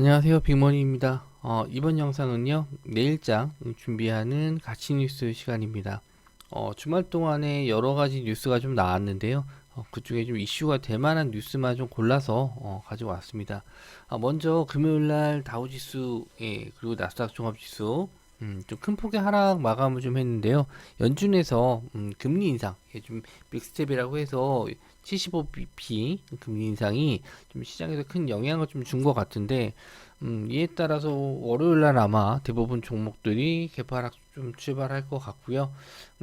안녕하세요 빅머니입니다. 어, 이번 영상은요 내일장 준비하는 가치 뉴스 시간입니다. 어, 주말 동안에 여러가지 뉴스가 좀 나왔는데요. 어, 그 중에 좀 이슈가 될 만한 뉴스만 좀 골라서 어, 가지고 왔습니다. 아, 먼저 금요일날 다우지수 예, 그리고 나스닥 종합지수 음, 좀 큰 폭의 하락 마감을 좀 했는데요 연준에서 음, 금리 인상 예, 좀 빅스텝이라고 해서 75bp 금리 인상이 좀 시장에서 큰 영향을 좀 준 것 같은데 음, 이에 따라서 월요일 날 아마 대부분 종목들이 개파락 좀 출발할 것 같고요.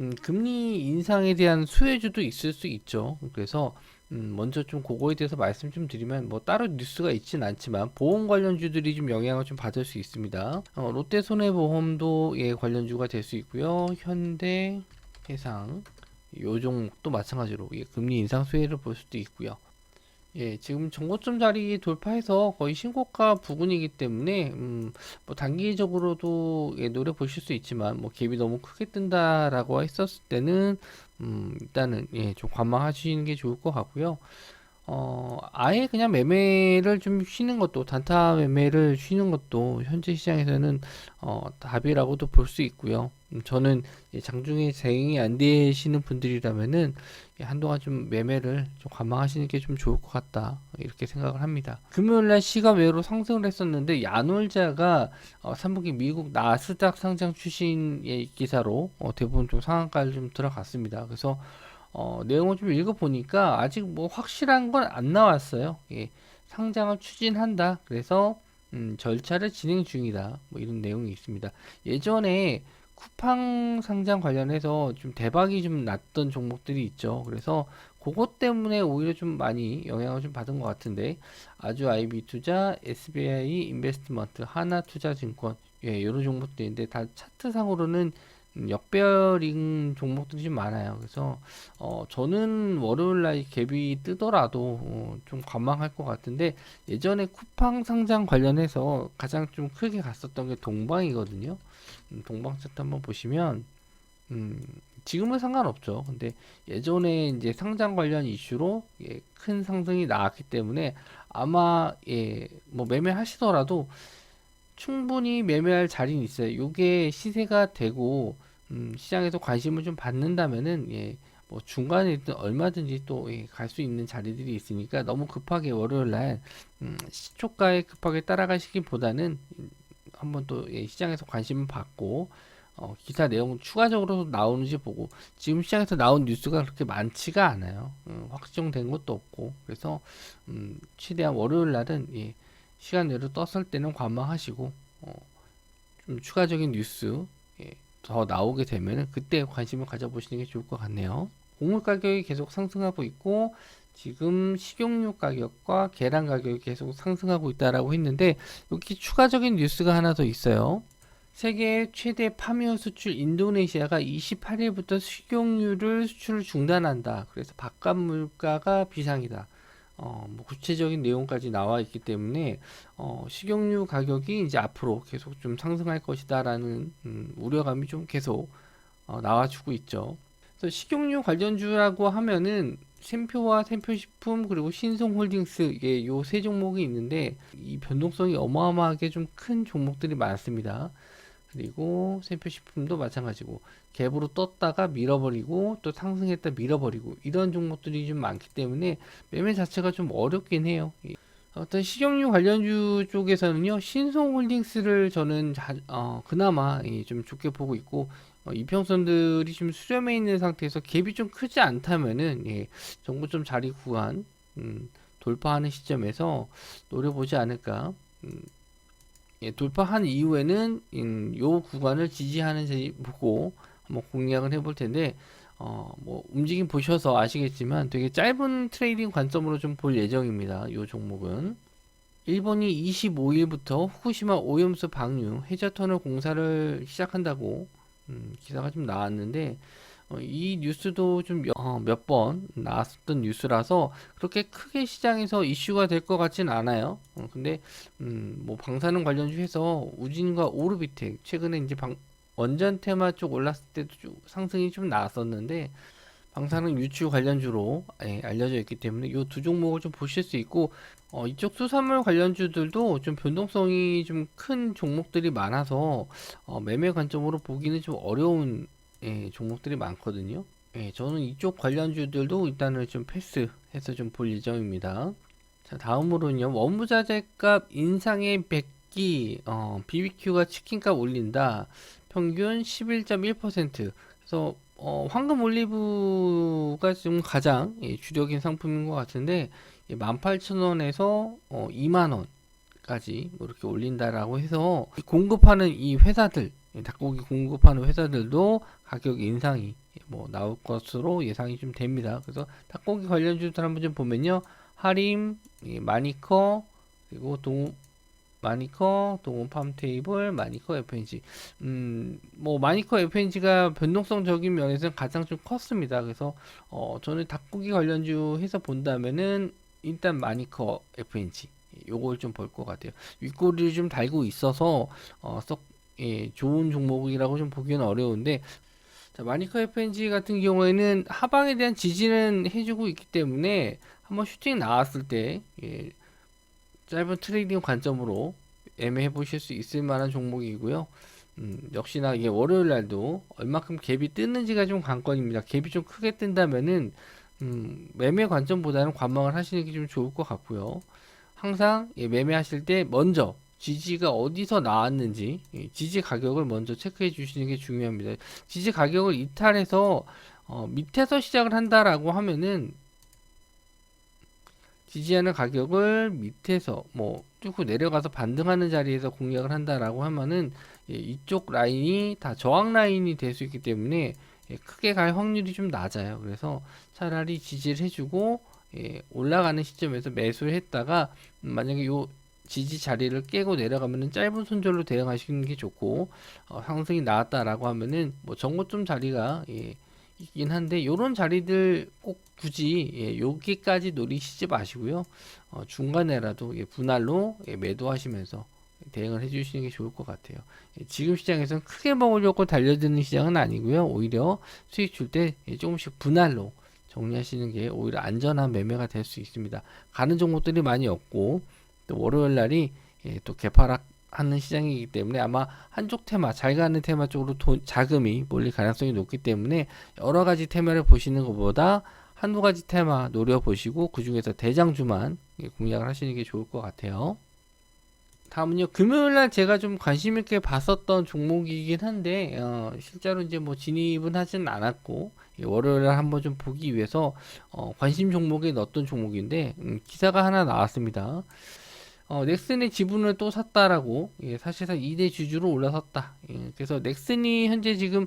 음, 금리 인상에 대한 수혜주도 있을 수 있죠. 그래서 음, 먼저 좀 그거에 대해서 말씀 좀 드리면 뭐 따로 뉴스가 있진 않지만 보험 관련주들이 좀 영향을 좀 받을 수 있습니다. 어, 롯데 손해보험도 예 관련주가 될 수 있고요. 현대 해상 요 종목도 마찬가지로 예, 금리 인상 수혜를 볼 수도 있고요. 예, 지금 정고점 자리 돌파해서 거의 신고가 부근이기 때문에 음, 뭐 단기적으로도 예, 노래 보실 수 있지만 뭐 갭이 너무 크게 뜬다라고 했었을 때는 음, 일단은 예, 좀 관망하시는 게 좋을 것 같고요. 어, 아예 그냥 매매를 좀 쉬는 것도 단타 매매를 쉬는 것도 현재 시장에서는 어, 답이라고도 볼 수 있고요. 음, 저는 예, 장중에 대응이 안 되시는 분들이라면은 예, 한동안 좀 매매를 좀 관망하시는 게 좀 좋을 것 같다 이렇게 생각을 합니다. 금요일날 시가 외로 상승을 했었는데 야놀자가 어, 3분기 미국 나스닥 상장 출신의 기사로 어, 대부분 좀 상한가를 좀 들어갔습니다. 그래서 어, 내용을 좀 읽어보니까 아직 뭐 확실한 건 안 나왔어요. 예, 상장을 추진한다. 그래서 음, 절차를 진행 중이다. 뭐 이런 내용이 있습니다. 예전에 쿠팡 상장 관련해서 좀 대박이 좀 났던 종목들이 있죠. 그래서 그것 때문에 오히려 좀 많이 영향을 좀 받은 것 같은데 아주 아이비 투자, SBI 인베스트먼트, 하나 투자증권 예, 이런 종목들인데 다 차트상으로는 음, 역배열인 종목들이 좀 많아요. 그래서 어, 저는 월요일 날 갭이 뜨더라도 어, 좀 관망할 것 같은데 예전에 쿠팡 상장 관련해서 가장 좀 크게 갔었던 게 동방이거든요. 음, 동방 차트 한번 보시면 음, 지금은 상관없죠. 근데 예전에 이제 상장 관련 이슈로 예, 큰 상승이 나왔기 때문에 아마 예, 뭐 매매하시더라도 충분히 매매할 자리는 있어요. 요게 시세가 되고 음, 시장에서 관심을 좀 받는다면은 예, 뭐 중간에 있든 얼마든지 또 갈수 있는 자리들이 있으니까 너무 급하게 월요일 날 음, 시초가에 급하게 따라가시기보다는 음, 한번 또 예, 시장에서 관심을 받고 어, 기사 내용 추가적으로 나오는지 보고 지금 시장에서 나온 뉴스가 그렇게 많지가 않아요. 음, 확정된 것도 없고 그래서 음, 최대한 월요일 날은 예, 시간 내로 떴을 때는 관망하시고 어, 좀 추가적인 뉴스 예, 더 나오게 되면 그때 관심을 가져보시는 게 좋을 것 같네요. 곡물 가격이 계속 상승하고 있고 지금 식용유 가격과 계란 가격이 계속 상승하고 있다라고 했는데 여기 추가적인 뉴스가 하나 더 있어요. 세계 최대 파묘 수출 인도네시아가 28일부터 식용유를 수출을 중단한다. 그래서 바깥 물가가 비상이다. 어, 뭐 구체적인 내용까지 나와 있기 때문에 어, 식용유 가격이 이제 앞으로 계속 좀 상승할 것이다라는 음, 우려감이 좀 계속 어, 나와주고 있죠. 그래서 식용유 관련주라고 하면은 샘표와 샘표식품 그리고 신송홀딩스 예, 요세 종목이 있는데 이 변동성이 어마어마하게 좀 큰 종목들이 많습니다. 그리고 샘표 식품도 마찬가지고 갭으로 떴다가 밀어버리고 또 상승했다 밀어버리고 이런 종목들이 좀 많기 때문에 매매 자체가 좀 어렵긴 해요. 어떤 식용유 관련주 쪽에서는요 신송홀딩스를 저는 자, 어, 그나마 예, 좀 좋게 보고 있고 어, 이평선들이 좀 수렴해 있는 상태에서 갭이 좀 크지 않다면은 예, 정보점 자리 구간 음, 돌파하는 시점에서 노려보지 않을까. 음, 예, 돌파한 이후에는 음, 요 구간을 지지하는지 보고 한번 공략을 해볼 텐데 어, 뭐 움직임 보셔서 아시겠지만 되게 짧은 트레이딩 관점으로 좀 볼 예정입니다. 요 종목은 일본이 25일부터 후쿠시마 오염수 방류 해저 터널 공사를 시작한다고 음, 기사가 좀 나왔는데 어, 이 뉴스도 좀 몇 번 나왔었던 뉴스라서 그렇게 크게 시장에서 이슈가 될 것 같진 않아요. 어, 근데 음, 뭐 방사능 관련주 해서 우진과 오르비텍 최근에 이제 방, 원전 테마 쪽 올랐을 때도 좀 상승이 좀 나왔었는데 방사능 유출 관련주로 예, 알려져 있기 때문에 이 두 종목을 좀 보실 수 있고 어, 이쪽 수산물 관련주들도 좀 변동성이 좀 큰 종목들이 많아서 어, 매매 관점으로 보기는 좀 어려운 예, 종목들이 많거든요. 예, 저는 이쪽 관련주들도 일단은 좀 패스해서 좀 볼 예정입니다. 자, 다음으로는요. 원부자재값 인상의 100기 어, BBQ가 치킨값 올린다. 평균 11.1%. 그래서 어, 황금 올리브가 좀 가장 예, 주력인 상품인 것 같은데 18,000원에서 어, 2만 원까지 뭐 이렇게 올린다라고 해서 이 공급하는 이 회사들 예, 닭고기 공급하는 회사들도 가격 인상이 예, 뭐 나올 것으로 예상이 좀 됩니다. 그래서 닭고기 관련주들 한번 좀 보면요. 하림, 예, 마니커, 그리고 동 마니커, 동원 팜 테이블, 마니커 FNG. 음, 뭐 마니커 FNG가 변동성적인 면에서는 가장 좀 컸습니다. 그래서 어, 저는 닭고기 관련주 해서 본다면은 일단 마니커 FNG 요걸 좀 볼 것 같아요. 윗꼬리를 좀 달고 있어서 어, 썩 예, 좋은 종목이라고 좀 보기는 어려운데 자, 마니커 FNG 같은 경우에는 하방에 대한 지지는 해주고 있기 때문에 한번 슈팅 나왔을 때 예, 짧은 트레이딩 관점으로 애매해 보실 수 있을 만한 종목이고요. 음, 역시나 이게 월요일 날도 얼마큼 갭이 뜨는지가 좀 관건입니다. 갭이 좀 크게 뜬다면은 음, 매매 관점보다는 관망을 하시는 게 좀 좋을 것 같고요. 항상 예, 매매하실 때 먼저 지지가 어디서 나왔는지 예, 지지 가격을 먼저 체크해 주시는 게 중요합니다. 지지 가격을 이탈해서 어, 밑에서 시작을 한다라고 하면은 지지하는 가격을 밑에서 뭐 뚫고 내려가서 반등하는 자리에서 공략을 한다라고 하면은 예, 이쪽 라인이 다 저항 라인이 될 수 있기 때문에 예, 크게 갈 확률이 좀 낮아요. 그래서 차라리 지지를 해주고 예, 올라가는 시점에서 매수를 했다가 음, 만약에 요 지지 자리를 깨고 내려가면은 짧은 손절로 대응하시는 게 좋고 어, 상승이 나왔다라고 하면은 뭐 정고점 자리가 예, 있긴 한데 요런 자리들 꼭 굳이 예, 여기까지 노리시지 마시고요. 어, 중간에라도 예, 분할로 예, 매도하시면서 대응을 해주시는 게 좋을 것 같아요. 예, 지금 시장에서는 크게 먹으려고 달려드는 시장은 아니고요. 오히려 수익 줄때 예, 조금씩 분할로 정리하시는 게 오히려 안전한 매매가 될 수 있습니다. 가는 종목들이 많이 없고 또 월요일 날이 예, 또 개파락 하는 시장이기 때문에 아마 한쪽 테마 잘 가는 테마 쪽으로 돈, 자금이 몰릴 가능성이 높기 때문에 여러 가지 테마를 보시는 것보다 한두 가지 테마 노려보시고 그 중에서 대장주만 예, 공략을 하시는 게 좋을 것 같아요. 다음은요 금요일날 제가 좀 관심 있게 봤었던 종목이긴 한데 어, 실제로 이제 뭐 진입은 하진 않았고 예, 월요일날 한번 좀 보기 위해서 어, 관심 종목에 넣었던 종목인데 음, 기사가 하나 나왔습니다. 어, 넥슨의 지분을 또 샀다라고 예, 사실상 2대 주주로 올라섰다. 예, 그래서 넥슨이 현재 지금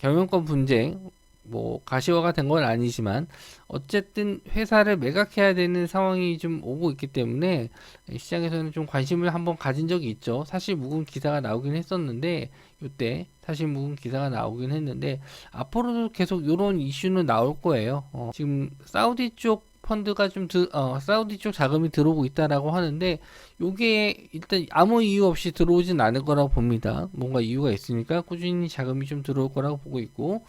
경영권 분쟁 뭐 가시화가 된 건 아니지만 어쨌든 회사를 매각해야 되는 상황이 좀 오고 있기 때문에 시장에서는 좀 관심을 한번 가진 적이 있죠. 사실 묵은 기사가 나오긴 했었는데 이때 사실 묵은 기사가 나오긴 했는데 앞으로도 계속 이런 이슈는 나올 거예요. 어, 지금 사우디 쪽 펀드가 좀 드, 어, 사우디 쪽 자금이 들어오고 있다라고 하는데 요게 일단 아무 이유 없이 들어오진 않을 거라고 봅니다. 뭔가 이유가 있으니까 꾸준히 자금이 좀 들어올 거라고 보고 있고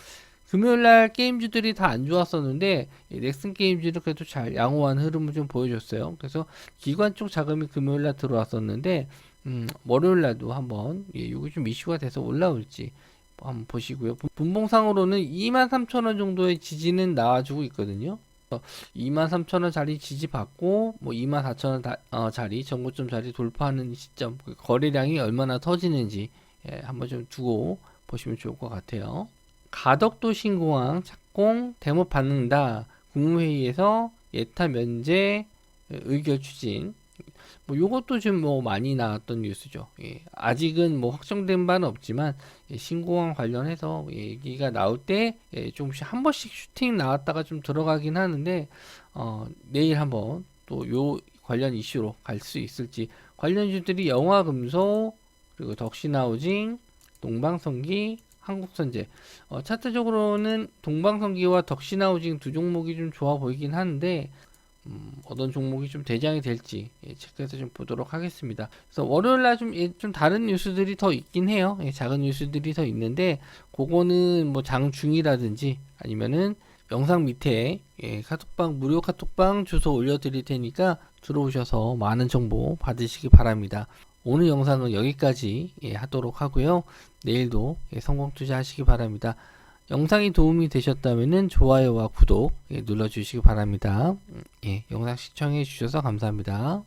금요일날 게임주들이 다 안 좋았었는데 이 넥슨 게임주는 그래도 잘 양호한 흐름을 좀 보여줬어요. 그래서 기관 쪽 자금이 금요일날 들어왔었는데 음, 월요일날도 한번 예, 이게 좀 이슈가 돼서 올라올지 한번 보시고요. 분봉상으로는 23,000원 정도의 지지는 나와주고 있거든요. 23,000원 자리 지지받고 뭐 24,000원 어, 자리 전고점 자리 돌파하는 시점 그 거래량이 얼마나 터지는지 예, 한번 좀 두고 보시면 좋을 것 같아요. 가덕도 신공항 착공 대모 받는다 국무회의에서 예타 면제 의결 추진 뭐 요것도 좀뭐 많이 나왔던 뉴스죠. 예, 아직은 뭐 확정된 바는 없지만 예, 신공항 관련해서 얘기가 나올 때 예, 조금씩 한 번씩 슈팅 나왔다가 좀 들어가긴 하는데 어, 내일 한번 또 요 관련 이슈로 갈 수 있을지 관련주들이 영화금속 그리고 덕신하우징 동방성기 한국선제 어, 차트적으로는 동방성기와 덕신하우징 두 종목이 좀 좋아 보이긴 하는데 음, 어떤 종목이 좀 대장이 될지 예, 체크해서 좀 보도록 하겠습니다. 그래서 월요일 날 좀, 예, 좀 다른 뉴스들이 더 있긴 해요. 예, 작은 뉴스들이 더 있는데 그거는 뭐 장중이라든지 아니면은 영상 밑에 예, 카톡방 무료 카톡방 주소 올려드릴 테니까 들어오셔서 많은 정보 받으시기 바랍니다. 오늘 영상은 여기까지 예, 하도록 하고요. 내일도 예, 성공 투자하시기 바랍니다. 영상이 도움이 되셨다면 좋아요와 구독 예, 눌러주시기 바랍니다. 음, 예, 영상 시청해 주셔서 감사합니다.